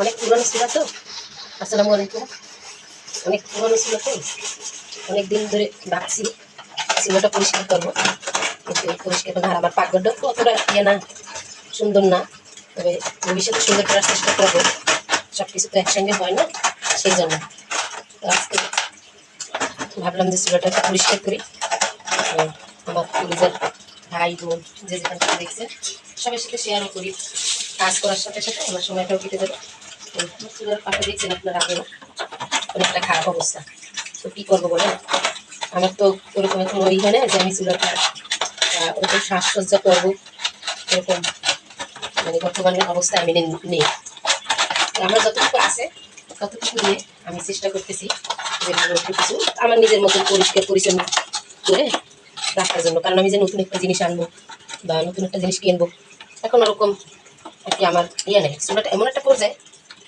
অনেক পুরনো ছিল তো? আসসালামু আলাইকুম। অনেক পুরনো ছিল তো? অনেক দিন ধরে ভাবছি চুলাটা পরিষ্কার করব। পরিষ্কার আর আমার পাকঘরটা তো অতটা ইয়ে না, সুন্দর না। তবে ভবিষ্যতে সুন্দর করার চেষ্টা করব। সব কিছু তো একসঙ্গে হয় না, সেই জন্য। আজকে ভাবলাম যে চুলাটা পরিষ্কার করি। আমার নিজের ভাই বোন যে যেখান দেখছে, সবার সাথে শেয়ারও করি। কাজ করার সাথে সাথে আমার সময়টাও কেটে যাবে চুলার পাশে দেখছেন আপনার আগেও অনেকটা খারাপ অবস্থা। তো কী করব বলে আমার তো ওরকম এখন ওই হয় না যে আমি আহ, ওরকম সাজসজ্জা করব। এরকম মানে বর্তমানে অবস্থা আমি নেই আমার যতটুকু আছে ততটুকু দিয়ে আমি চেষ্টা করতেছি যে ভালো কিছু আমার নিজের মতন পরিষ্কার পরিচ্ছন্ন করে রাখার জন্য। কারণ আমি যে নতুন একটা জিনিস আনব বা নতুন একটা জিনিস কিনবো এখন ওরকম কি আমার ইয়ে নেই। চুলাটা এমন একটা পর্যায়ে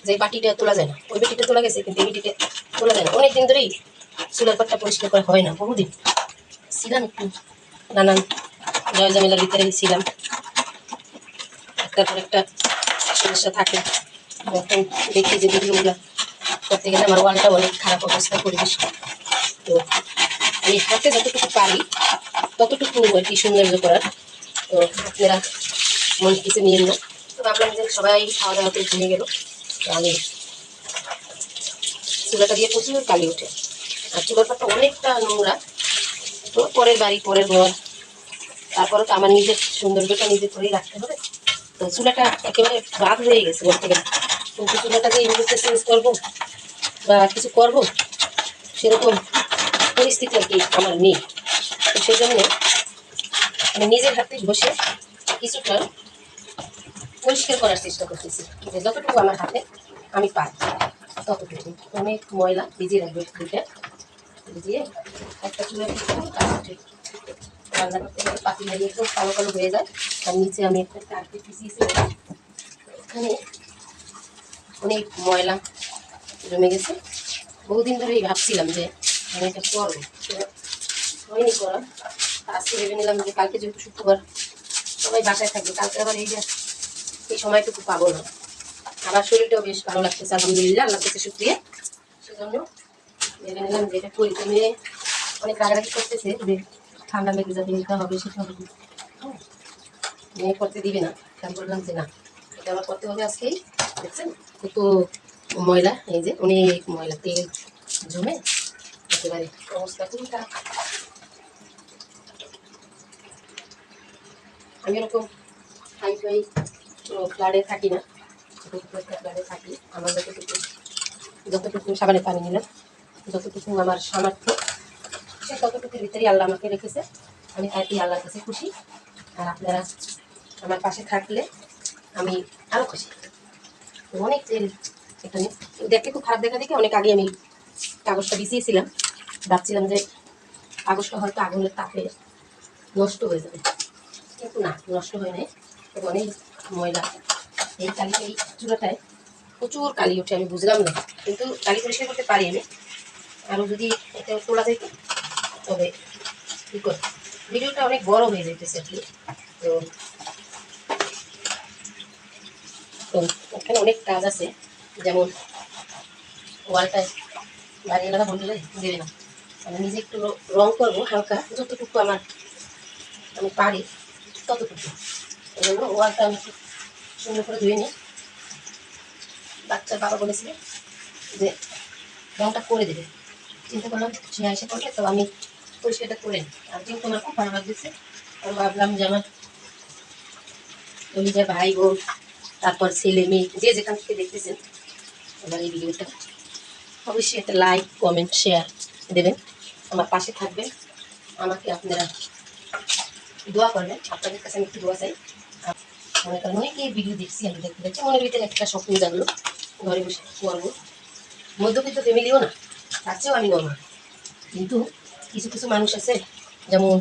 যে বাটিটা তোলা যায় না। ওই বাটিটা তোলা গেছে, কিন্তু এই বাটিটা তোলা যায় না। অনেক দিন ধরেই চুলার পাটটা পরিষ্কার করা হয় না, বহুদিন। ছিলাম একটু নানান জয় জামেলার ভিতরে ছিলাম। একটার পর একটা সমস্যা থাকে। এখন দেখি যে ভিডিওগুলো করতে গেলে আমার ওয়ালটা অনেক খারাপ অবস্থা, পরিবেশ। তো আমি হাতে যতটুকু পারি, ততটুকু আর কি সৌন্দর্য করার। তো আপনারা মন কিছু নিয়েন না। ভাবলাম যে সবাই খাওয়া দাওয়া করে ঘুমিয়ে গেল। আমি চুলাটা দিয়ে প্রচুর কালি ওঠে। আর চুলার পাটটা অনেকটা নোংরা। তো পরের বাড়ি, পরের ঘর। তারপরে তো আমার নিজের সৌন্দর্যটা নিজে করেই রাখতে হবে। তো চুলাটা একেবারে বাদ হয়ে গেছে বলতে গেলে কিন্তু চুলাটা যে এই চেঞ্জ করব বা কিছু করব, সেরকম পরিস্থিতি আর কি আমার নেই। তো সেই জন্য আমি নিজের হাতে বসে কিছুটা পরিষ্কার করার চেষ্টা করতেছি। যে যতটুকু আমার হাতে, আমি পাই। ততটুকু। অনেক ময়লা ভিজিয়ে রাখবে দুইটা। ভিজিয়ে একটা চুলের রান্না করতে গেলে পাতি লাগিয়ে একদম কালো কালো হয়ে যায়। তার নিচে আমি একটা কার্পেট বিছিয়েছি ওখানে অনেক ময়লা জমে গেছে। বহুদিন ধরেই ভাবছিলাম যে আমি এটা করব। হয়নি করা। আজকে ভেবে নিলাম যে কালকে যেহেতু শুক্রবার, সবাই বাসায় থাকবে, কালকে আবার এই যে এই সময়টুকু পাবো না আমার শরীরটাও বেশ ভালো লাগতেছে, আলহামদুলিল্লাহ আল্লাহ কাছে শুক্রিয়া। সেজন্য যে এটা মেয়ে অনেক রাগারাগি করতেছে, যে ঠান্ডা লেগে যাবে হবে হবে। মেয়ে না আমি বললাম যে না, এটা আমার করতে হবে আজকেই, দেখছেন? কত ময়লা, এই যে অনেক ময়লা, তেল জমে আমি এরকম ফ্লাডে থাকি না। ফ্লাডে থাকি, আমার যতটুকু যতটুকু সাবানে পানি নিলাম, যতটুকু আমার সামর্থ্য, সে ততটুকুর ভিতরেই আল্লাহ আমাকে রেখেছে। আমি তাই আল্লাহর কাছে খুশি, আর আপনারা আমার পাশে থাকলে আমি আরও খুশি। অনেক এখানে। দেখতে খুব খারাপ দেখা দেখে অনেক আগে আমি কাগজটা বিছিয়েছিলাম ভাবছিলাম যে কাগজটা হয়তো আগুনের তাপে নষ্ট হয়ে যাবে। কিন্তু না, নষ্ট হয় নাই। তবে অনেক ময়লা। এই কালি এই চুলাটায় প্রচুর কালি ওঠে, আমি বুঝলাম না। কিন্তু কালি পরিষ্কার করতে পারি আমি। আরও যদি এটা তোলা যায় তবে কী করে ভিডিওটা অনেক বড় হয়ে যেতেছে আর তো ওখানে অনেক কাজ আছে। যেমন ওয়ালটায় বাড়ি এলাকা বললে দেবে না আমি নিজে একটু র- করব হালকা, যতটুকু আমার আমি পারি, ততটুকু। ওয়ালটা সুন্দর করে ধুয়ে নিই যে রংটা করে দেবে। করলাম করলে তো আমি করে আর আমার খুব ভালো ভাবলাম যে আমার যে ভাই বোন, তারপর ছেলে মেয়ে, যে যেখান থেকে দেখতেছেন আমার এই ভিডিওটা অবশ্যই একটা লাইক কমেন্ট শেয়ার দেবেন। আমার পাশে থাকবেন। আমাকে আপনারা দোয়া করবেন। আপনাদের কাছে আমি একটু দোয়া চাই। মনে করেন অনেকেই ভিডিও দেখছি, আমি দেখতে দেখছি মনের ভিতরে একটা স্বপ্ন জানলো ঘরে বসে করব। মধ্যবিত্ত ফ্যামিলিও না, তার চেয়েও আমি নর্মাল কিন্তু কিছু কিছু মানুষ আছে, যেমন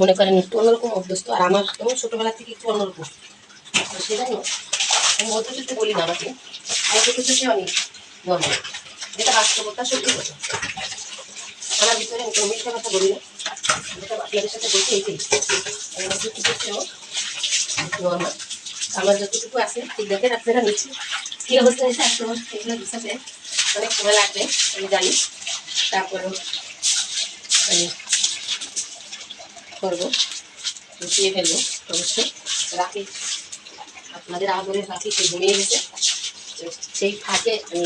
মনে করেন একটু অন্যরকম অভ্যস্ত, আর আমার তেমন ছোটোবেলা থেকে একটু অন্যরকম তো সেজন্য আমি মধ্যবিত্ত বলি না আমাকে মধ্যবিত্ত সে আমি নর্মাল যেটা বাস্তবতা সত্যি কথা। আমার ভিতরে আমি কোনো মিথ্যা কথা বলি না, যেটা আপনাদের সাথে বলছি এইটাই আমি মধ্যবিত্ত সেও নর্মাল আমার যতটুকু আছে, ঠিক দেখেন আপনারা নিচ্ছি কি অবস্থা হয়েছে আর এগুলো গুছাতে অনেক সময় লাগবে, আমি জানি। তারপরেও আমি করব, গুছিয়ে ফেলব, অবশ্যই। রাখি, আপনাদের আদরের রাখি সে ঘুমিয়ে গেছে। তো সেই ফাঁকে আমি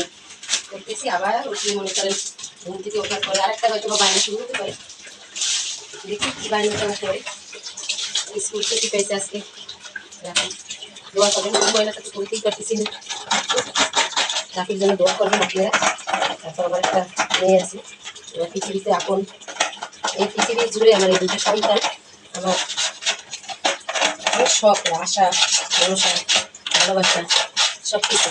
করতেছি, আবার উঠে, মনে করেন ঘুম থেকে ওঠার পরে আরেকটা হয়তো বা বাইরে শুরু হতে পারে। দেখি কি বাইরে করে স্কুল ছুটি পেয়েছে আজকে। রাখি দোয়া করবেন মহিলাটা তো করতেই পারতেছি রাখির জন্য দোয়া করবেন আপনারা তারপর আমার একটা মেয়ে আছে এবার পৃথিবীতে আপন এই পৃথিবী জুড়ে আমার এই দুটো সন্তান আমার আমার শখ আশা ভরসা ভালোবাসা সব কিছু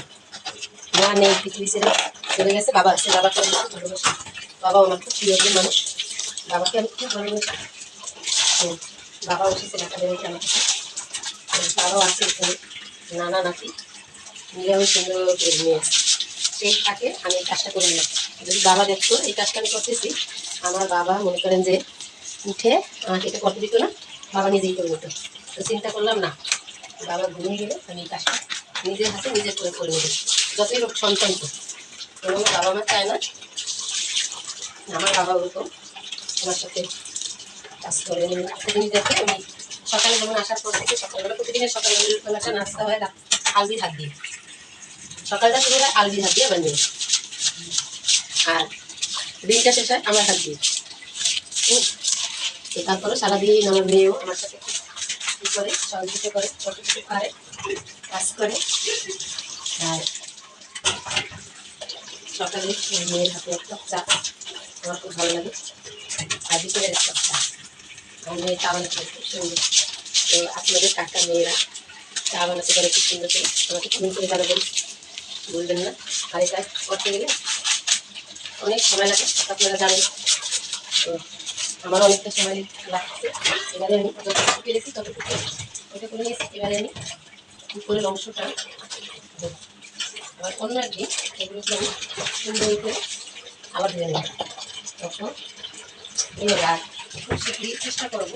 মা নেই পৃথিবী ছেড়ে চলে গেছে বাবা আছে বাবাকে আমি খুব ভালোবাসি বাবা আমার খুব প্রিয় একজন মানুষ। বাবাকে আমি খুব ভালোবাসি। বাবা এসেছে ঢাকা বেরোতে আমার কাছে বাবাও আছে এখানে। নানা নাতি। মিলে আমি সুন্দর করে নিয়ে আসি। সেই ফাঁকে আমি এই কাজটা করে নিলাম যদি বাবা দেখতো, এই কাজটা আমি করতেছি। আমার বাবা মনে করেন যে উঠে আমাকে এটা করতে দিত না, বাবা নিজেই করে নিত। তো চিন্তা করলাম, না, বাবা ঘুমিয়ে গেলে আমি এই কাজটা নিজের হাতে নিজে করে করে নেব। যতই হোক সন্তান তো আমার বাবা মা চায় না। আমার বাবা ওরকম। আমার সাথে কাজ করে। দেখে আমি সকালে যেমন আসার পর থেকে সকালবেলা প্রতিদিনের সকালবেলাটা নাস্তা হয় আলবি হাত দিয়ে। সকালটা শুরু হয় আলবি হাত দিয়ে বানিয়ে। আর দিনটা শেষ হয় আমার হাত দিয়ে। তারপরে সারাদিন আমার মেয়েও আমার সাথে কি করে, সহযোগিতা করে ছোটো ছোটো পারে কাজ করে। আর সকালে মেয়ের হাতে এক কাপ চা। আমার খুব ভালো লাগে। আর বিকেলের এক কাপ চা। মেয়ে চা বানাতে সুন্দর। তো আপনাদের কাকা মেয়েরা, চা বানাতে পারে খুব সুন্দর করে। আমাকে ফোন করে জানাবেন বলবেন না। আর এটা করতে গেলে অনেক সময় লাগে আপনারা জানেন। তো আমার অনেকটা সময় লাগছে। এবারে আমি যতটুকু পেরেছি ততটুকু ওটা করে নিয়েছি। এবারে আমি উপরের অংশটা। আবার অন্য একদিন এগুলোকে আমি সুন্দর করে আবার ধরে নেব। তখন এবার খুব চেষ্টা করব।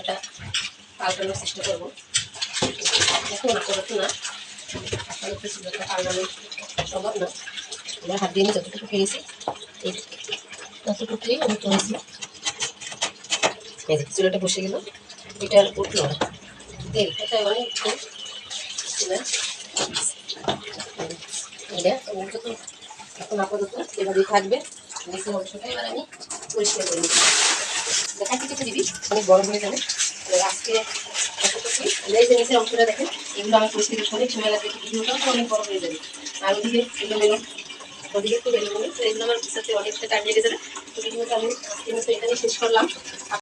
এটা পাল্টানোর চেষ্টা করব। এখন আপাতত না। আপাতত চুলোটা পাল্টানো সম্ভব না। এবার হাত দিয়ে যতটুকু পেরেছি এই ততটুকুই আমি করেছি। এই যে বসে গেল। এটা আর উঠল না। তেল এটা অনেক এবার এটা এখন আপাতত এভাবেই থাকবে। নিচের অংশটা এবার আমি পরিষ্কার করে নিচ্ছি দেখা কিছু দিবি, অনেক বড় হয়ে যাবে। আজকে যে নিচের অংশটা দেখেন, এগুলো আমার পরিষ্কার অনেক সময় লাগবে ভিডিওটাও বড় হয়ে যাবে। আর ওদিকে এগুলো বেরো ওদিকে একটু এগুলো আমার সাথে অনেকটা টাইম যাবে। আমি আজকের মতো এখানেই শেষ করলাম।